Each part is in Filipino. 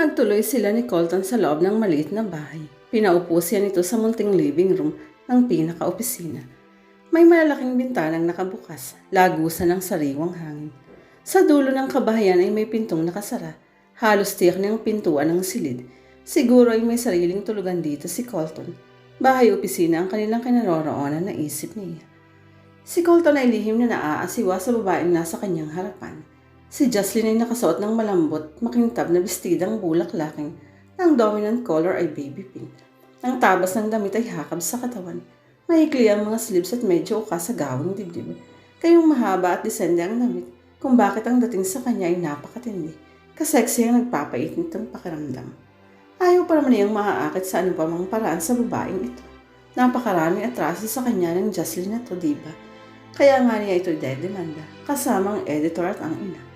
Nagtuloy sila ni Colton sa loob ng maliit na bahay. Pinaupo siya nito sa munting living room ng pinaka-opisina. May malalaking bintanang nakabukas, lagusan ng sariwang hangin. Sa dulo ng kabahayan ay may pintong nakasara. Halos tiyak niyang pintuan ng silid. Siguro ay may sariling tulugan dito si Colton. Bahay-opisina ang kanilang kinaroroonan na isip niya. Si Colton ay lihim na naaasiwa sa babaeng nasa kanyang harapan. Si Jocelyn ay nakasuot ng malambot, makintab na bestidang bulaklaking na ang dominant color ay baby pink. Ang tabas ng damit ay hakab sa katawan. Maikli ang mga sleeves at medyo uka sa gawing dibdib. Kayong mahaba at desende ang damit kung bakit ang dating sa kanya ay napakatindi. Kaseksi ang nagpapait nitong pakiramdam. Ayaw pa naman niyang maaakit sa anumang paraan sa babaeng ito. Napakaraming atraso sa kanya ng Jocelyn na to, diba? Kaya nga niya ito'y dedemanda, kasama ang editor at ang ina.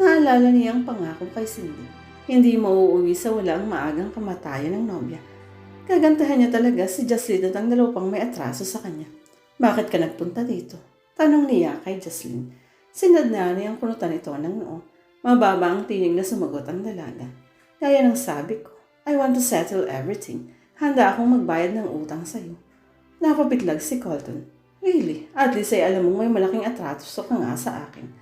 Naalala niya ang pangako kay Cindy. Hindi mauuwi sa walang maagang kamatayan ng nobya. Kagantahan niya talaga si Jocelyn at ang dalawa pang may atraso sa kanya. Bakit ka nagpunta dito? Tanong niya kay Jocelyn. Sinad na niya ang kunutan ito ng noo. Mababa ang tinig na sumagot ang dalaga. Gaya ng sabi ko, I want to settle everything. Handa akong magbayad ng utang sa'yo. Napapitlag si Colton. Really? At least ay alam mong may malaking atraso ka nga sa akin.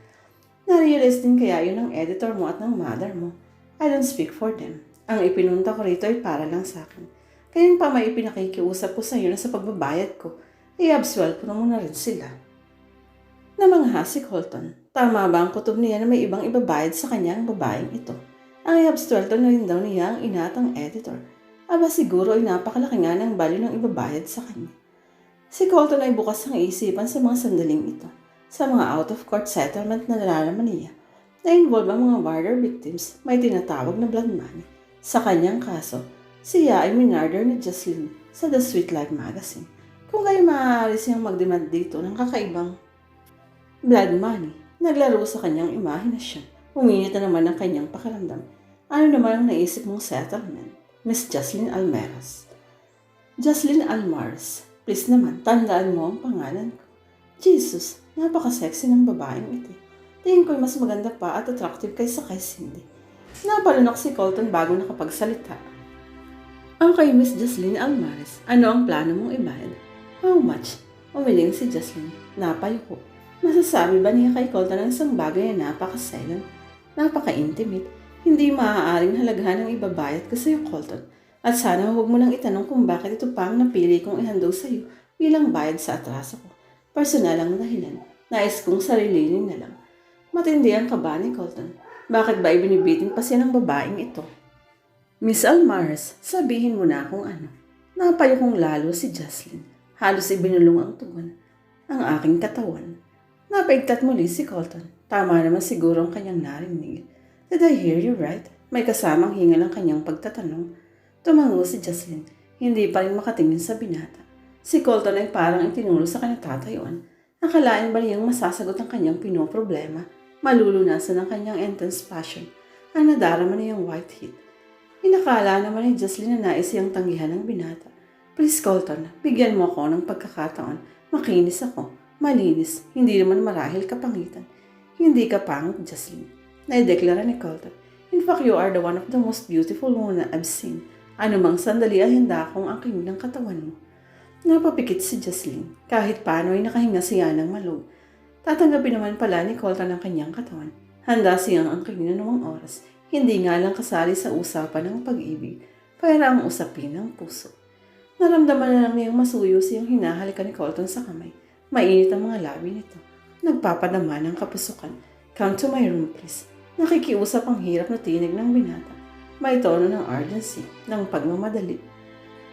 Narealize din kaya yun ng editor mo at ng mother mo. I don't speak for them. Ang ipinunta ko rito ay para lang sa akin. Kayang pa may ipinakikiusap ko sa iyo na sa pagbabayad ko, absuel ko na muna rin sila. Namangha si Colton. Tama ba ang kutob niya na may ibang ibabayad sa kanya ang babaeng ito? Ang iabsuelto na rin daw niya ang inatang editor. Aba siguro ay napakalaki nga ng value ng ibabayad sa kanya. Si Colton ay bukas ang isipan sa mga sandaling ito. Sa mga out-of-court settlement na nalalaman niya, na-involve ang mga murder victims, may tinatawag na blood money. Sa kanyang kaso, siya ay minarder ni Jocelyn sa The Sweet Life magazine. Kung kayo maaari siyang magdemand dito ng kakaibang blood money, naglaro sa kanyang imahinasyon. Uminit na naman ang kanyang pakiramdam. Ano naman ang naisip mong settlement? Miss Jocelyn Almeras. Jocelyn Almaras, please naman, tandaan mo ang pangalan ko. Jesus, napaka-sexy ng babaeng ito. Tingin ko'y mas maganda pa at attractive kaysa kay Cindy. Napalunok si Colton bago nakapagsalita. Ang kay Miss Jocelyn Almares, ano ang plano mong ibayad? How much? Umiling si Jocelyn. Napayuko. Masasabi ba niya kay Colton ang isang bagay na napaka-silent, napaka-intimate, hindi maaaring halaghan ng ibabayad ko sa iyo, Colton. At sana huwag mo nang itanong kung bakit ito pa ang napili kong ihandog sa iyo bilang bayad sa atraso ko. Personal ang dahilan. Nais kong sarilinin na lang. Matindi ang kaba ni Colton. Bakit ba ibinibitin pa siya ng babaeng ito? Miss Almares, sabihin mo na kung ano. Napayo kong lalo si Jocelyn. Halos ibinulong ang tugon. Ang aking katawan. Napaigtat muli si Colton. Tama naman siguro ang kanyang narinig. Did I hear you right? May kasamang hingal ang kanyang pagtatanong. Tumango si Jocelyn. Hindi pa rin makatingin sa binata. Si Colton ay parang itinulo sa kanyang tatayuan. Nakalain ba niyang masasagot ang kanyang pinoproblema? Malulunasan ang kanyang intense passion. Ang nadarama niyang white heat. Inakala naman ni Jocelyn na nais siyang tanggihan ng binata. Please, Colton, bigyan mo ako ng pagkakataon. Makinis ako. Malinis. Hindi naman marahil kapangitan. Hindi ka pangit, Jocelyn. Naideklara ni Colton. In fact, you are the one of the most beautiful women I've seen. Ano mang sandali ay handa akong ang ng katawan mo. Napapikit si Jocelyn. Kahit paano ay nakahinga siya ng malog. Tatanggapin naman pala ni Colton ang kanyang katawan. Handa siyang ang kanya ng oras. Hindi nga lang kasali sa usapan ng pag-ibig, para ang usapin ng puso. Naramdaman na lang niyang masuyo siyang hinahalikan ni Colton sa kamay. Mainit ang mga labi nito. Nagpapadama ng kapusukan. Come to my room, please. Nakikiusap ang hirap na tinig ng binata. May tono ng urgency, ng pagmamadali.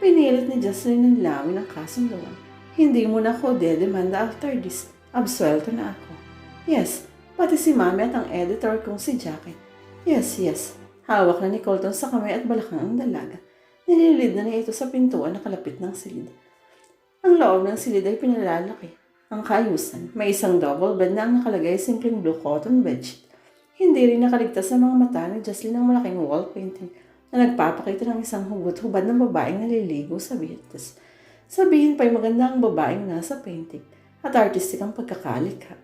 Pinilit ni Jocelyn ng lawin ang kasunduan. Hindi mo na ako dedemanda after this. Absuelto na ako. Yes, pati si Mami at ang editor kong si Jackie. Yes, yes. Hawak na ni Colton sa kamay at balakang ang dalaga. Nililid na niya ito sa pintuan na kalapit ng silid. Ang loob ng silid ay pinalalaki. Ang kayusan, may isang double bed na ang nakalagay simpleng blue cotton bedsheet. Hindi rin nakaligtas sa mga mata ni Jocelyn ng malaking wall painting na nagpapakita ng isang hugot-hubad ng babaeng naliligo sa bitas. Sabihin pa'y maganda ang babaeng nasa painting at artistic ang pagkakalikha.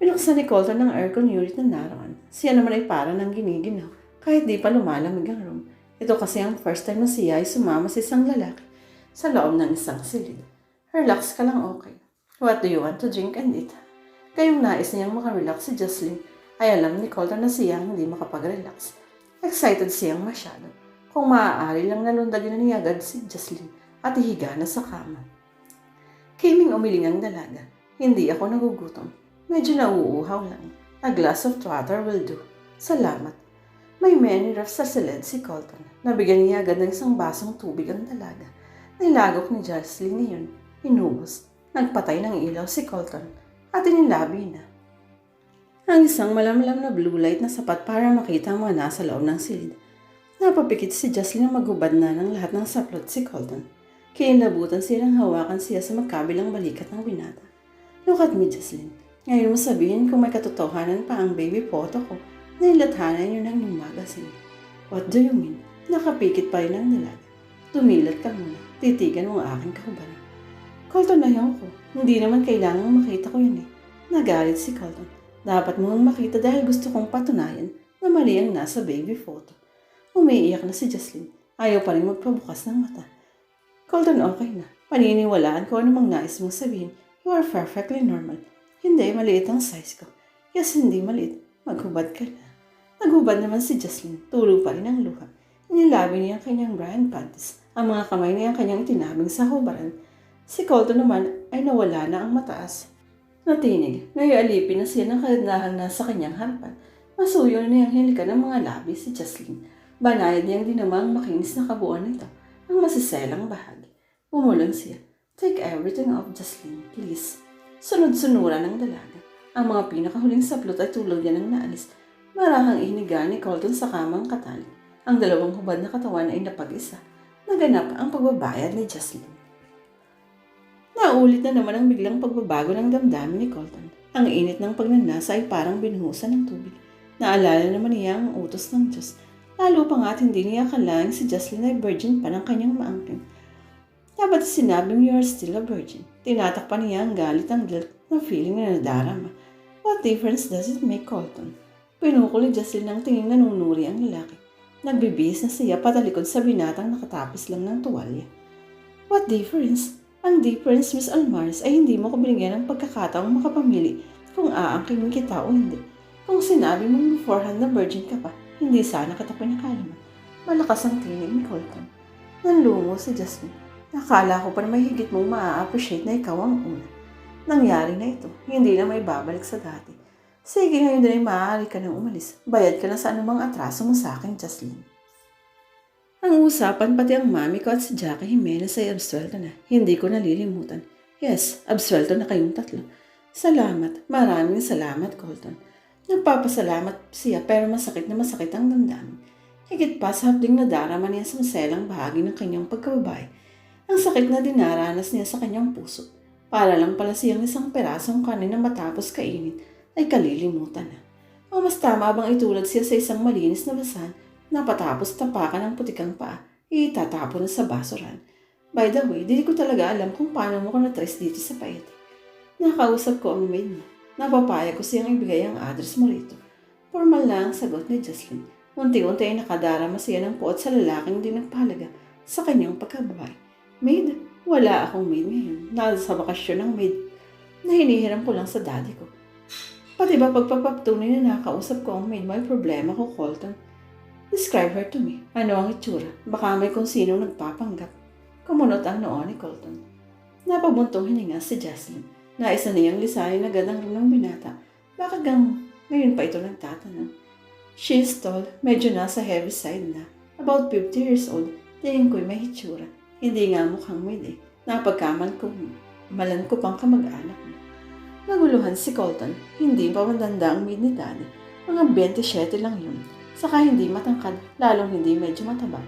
Pinuksan ni Colton ng aircon unit na naroon. Siya naman ay para ng giniginaw. kahit di pa lumalamig ang room. Ito kasi ang first time na siya ay sumama sa isang lalaki sa loob ng isang silid. Relax ka lang okay. What do you want to drink and eat? Kayong nais niyang makarelax si Jocelyn ay alam ni Colton na siya ang hindi makapag-relax. Excited siyang masyado. Kung maaari lang nalundagin na niya agad si Jocelyn at ihiga na sa kama. Kiming umiling ang dalaga. Hindi ako nagugutom. Medyo nauuhaw lang. A glass of water will do. Salamat. May many rafs sa silid si Colton. Nabigyan niya agad ng isang basong tubig ang dalaga. Nilagok ni Jocelyn niyon. Inubos. Nagpatay ng ilaw si Colton. At inilabi na. Ang isang malamlam na blue light na sapat para makita ang mga nasa loob ng silid. Napapikit si Jocelyn na maghubad na ng lahat ng saplot si Colton. Kinilabutan silang hawakan siya sa magkabilang balikat ng binata. Look at me, Jocelyn. Ngayon mo sabihin kung may katotohanan pa ang baby photo ko na ilathanan yun ng magazine. What do you mean? Nakapikit pa rin ang dalaga. Tumilat ka muna. Titigan mo ang aking kahubaran. Colton na ko. Hindi naman kailangang makita ko yun eh. Nagalit si Colton. Dapat mo ang makita dahil gusto kong patunayan na mali ang nasa baby photo. Umiiyak na si Jocelyn. Ayaw pa rin magpabukas ng mata. Colton, okay na. Paniniwalaan ko anumang nais mong sabihin. You are perfectly normal. Hindi, maliit ang size ko. Yes, hindi maliit. Maghubad ka na. Naghubad naman si Jocelyn. Tulo pa rin ang luha. Inilabi niya ang kanyang Brian panties. Ang mga kamay niya ang kanyang itinabing sa hubaran. Si Colton naman ay nawala na ang mataas. Natinig, ngayalipin na siya ng kagandahan na sa kanyang harapan. Masuyo na niyang hilikan ng mga labi si Jocelyn. Banayad niyang dinamang makinis na kabuuan nito ang masiselang bahagi. Umulong siya. Take everything off, Jocelyn, please. Sunod-sunuran ng dalaga. Ang mga pinakahuling saplot ay tulog yan ng naalis. Marahang ihiniga ni Colton sa kamang katali. Ang dalawang hubad na katawan ay napag-isa. Naganap ang pagbabayad ni Jocelyn. Naulit na naman ang biglang pagbabago ng damdamin ni Colton. Ang init ng pagnanasa ay parang binuhusan ng tubig. Naalala naman niya ang utos ng Diyos. Lalo pa nga at hindi niya akalain si Jocelyn ay virgin pa ng kanyang maangkin. Dapat sinabing you are still a virgin. Tinatakpan niya ang galit ang guilt na feeling na nadarama. What difference does it make, Colton? Pinukol ni Jocelyn ng tingin na nunuri ang lalaki. Nagbibihis na siya patalikod sa binatang nakatapis lang ng tuwalya. What difference? Ang difference, Miss Almaris, ay hindi mo ko binigyan ng pagkakataong makapamili kung aangkinin kita o hindi. Kung sinabi mo beforehand na virgin ka pa, hindi sana kita pinakalaman. Malakas ang tinig ni Colton. Nanlungo si Jasmine. Nakala ko pa na may mong maa-appreciate na ikaw ang una. Nangyari na ito. Hindi na may babalik sa dati. Sige, ngayon din ay maaari ka nang umalis. Bayad ka na sa anumang atraso mo sa akin, Jocelyn. Ang usapan pati ang mami ko at si Jackie Jimenez ay absuelto na. Hindi ko nalilimutan. Yes, absuelto na kayong tatlo. Salamat. Maraming salamat, Colton. Nagpapasalamat siya pero masakit na masakit ang damdamin. Higit pa sa hapding nadarama niya sa maselang bahagi ng kanyang pagkababae. Ang sakit na dinaranas niya sa kanyang puso. Para lang pala siyang isang perasong kanin na matapos kainin ay kalilimutan na. O mas tama bang itulad siya sa isang malinis na basan na patapos tapakan ng putikang paa, itatapon na sa basuran. By the way, di ko talaga alam kung paano mo ko na-trace dito sa Paete. Nakausap ko ang maid niya. Napapaya ko siyang ibigay ang address mo rito. Formal na ang sagot ni Jocelyn. Unti-unti ay nakadarama siya ng puot sa lalaking di nagpahalaga sa kanyang pagkababae. Maid? Wala akong maid ngayon. Nasa bakasyon ng maid na hinihiram ko lang sa daddy ko. Pati ba pagpapaptunay na nakausap ko ang maid, may problema ko, Colton. Describe her to me. Ano ang itsura? Baka may kung sino nagpapanggap. Kumunot ang noo ni Colton. Napabuntong hininga si Jocelyn. Naisa niyang lisanin agad ang ng binata. Bakit gang ngayon pa ito nagtatanong? She is tall, medyo nasa heavy side na. About 50 years old, tingin ko'y may hitsura. Hindi nga mukhang maid eh. Napagkaman ko, malan ko pang kamag-anak mo. Naguluhan si Colton. Hindi pa mandanda ang maid ni Daddy. Mga 27 lang yun. Saka hindi matangkad, lalong hindi medyo mataba.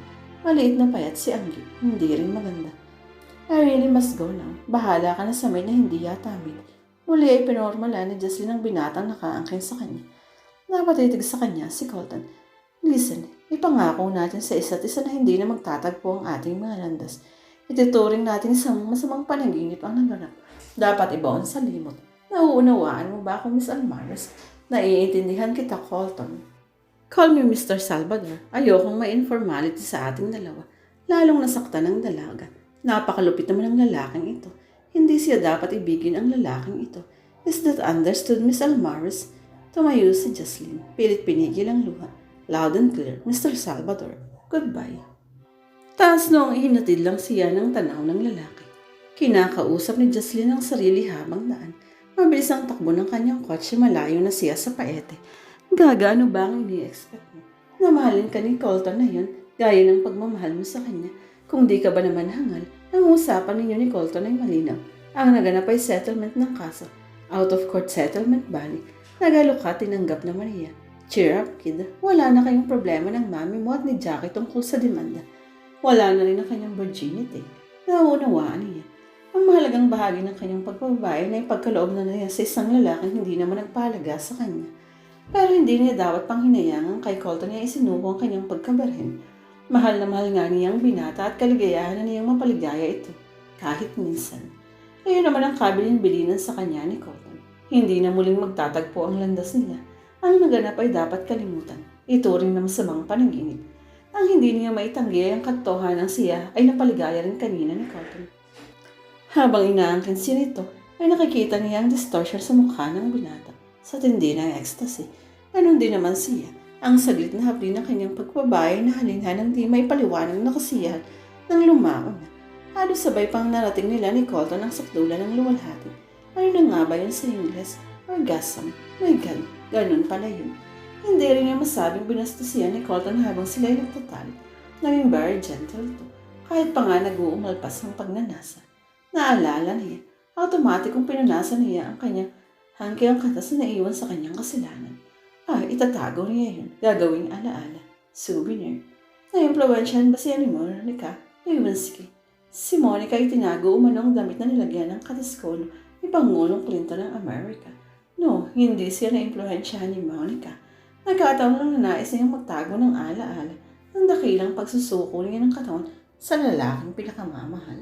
Maliit na payat si Anggi. Hindi rin maganda. I really must go now. Bahala ka na sa maid na hindi yata maid. Muli ay pinormalan ni Jocelyn ang binatang nakaangkin sa kanya. Napatitig sa kanya si Colton. Listen, ipangako natin sa isa't isa na hindi na magtatagpo ang ating mga landas. Ituturing natin isang masamang panaginip ang naganap. Dapat ibaon sa limot. Nauunawaan mo ba ako, Miss Almaris? Naiintindihan kita, Colton. Call me Mr. Salvador. Ayokong may informality sa ating dalawa. Lalong nasaktan ng dalaga. Napakalupit naman ang lalaking ito. Hindi siya dapat ibigin ang lalaking ito. Is that understood, Miss Almaris? Tumayo si Jocelyn. Pilit pinigil ang luha. Loud and clear, Mr. Salvador. Goodbye. Taas noong ihinatid lang siya ng tanaw ng lalaki. Kinakausap ni Jocelyn ang sarili habang daan. Mabilis ang takbo ng kanyang kotse malayo na siya sa paete. Gaga, ano ba ang ini-expect mo? Namahalin ka ni Colton na yun, gaya ng pagmamahal mo sa kanya. Kung di ka ba naman hangal, ang usapan ninyo ni Colton ay malinaw. Ang naganap ay settlement ng kaso. Out of court settlement bali. Nagalo ka, tinanggap naman niya. Cheer up, kid. Wala na kayong problema ng mami mo at ni Jackie tungkol sa demanda. Wala na rin ang kanyang virginity. Nauunawaan niya. Ang mahalagang bahagi ng kanyang pagbabae na ipagkaloob na niya sa isang lalaking hindi naman nagpalaga sa kanya. Pero hindi niya dapat pang kay Colton niya isinuko ang kanyang pagkabarhen. Mahal na mahal nga niya ang binata at kaligayahan na niyang mapaligaya ito. Kahit minsan. Ayun naman ang kabilin-bilinan sa kanya ni Colton. Hindi na muling magtatagpo ang landas nila. Ang naganap ay dapat kalimutan. Ituring na masamang panaginip. Ang hindi niya maitanggi ang katotohanan siya ay napaligaya rin kanina ni Colton. Habang inaangkin siya nito, ay nakikita niya ang distortion sa mukha ng binata sa tindi ng ecstasy. Ganon din naman siya. Ang saglit na hapli ng kanyang pagbabae na halinhan ng di may paliwanag na kasiyahan nang lumao na. Halos sabay pang narating nila ni Colton ang sakdulan ng luwalhati. Ano na nga ba yun sa Ingles? Orgasm. My God, ganun pala yun. Hindi rin niya masabing binastos siya ni Colton habang sila'y nagtatalo. Naging very gentle to. Kahit pa nga nag-uumalpas ng pagnanasa. Naalala niya, automatic kung pinanasa niya ang kanyang hanggang katas na naiwan sa kanyang kasalanan. Ah, itatago niya yun. Gagawing alaala. Souvenir. Na-impluensyahan ba ni Monica? Lewinsky. Si Monica ay tinago umano ang damit na nilagyan ng kataskolo ni Pangulong Clinton ng Amerika. No, hindi siya na-impluensyahan ni Monica. Nagkataon lang na nais niyang magtago ng alaala ng dakilang pagsusuko niya ng katawan sa lalaking pinakamamahal.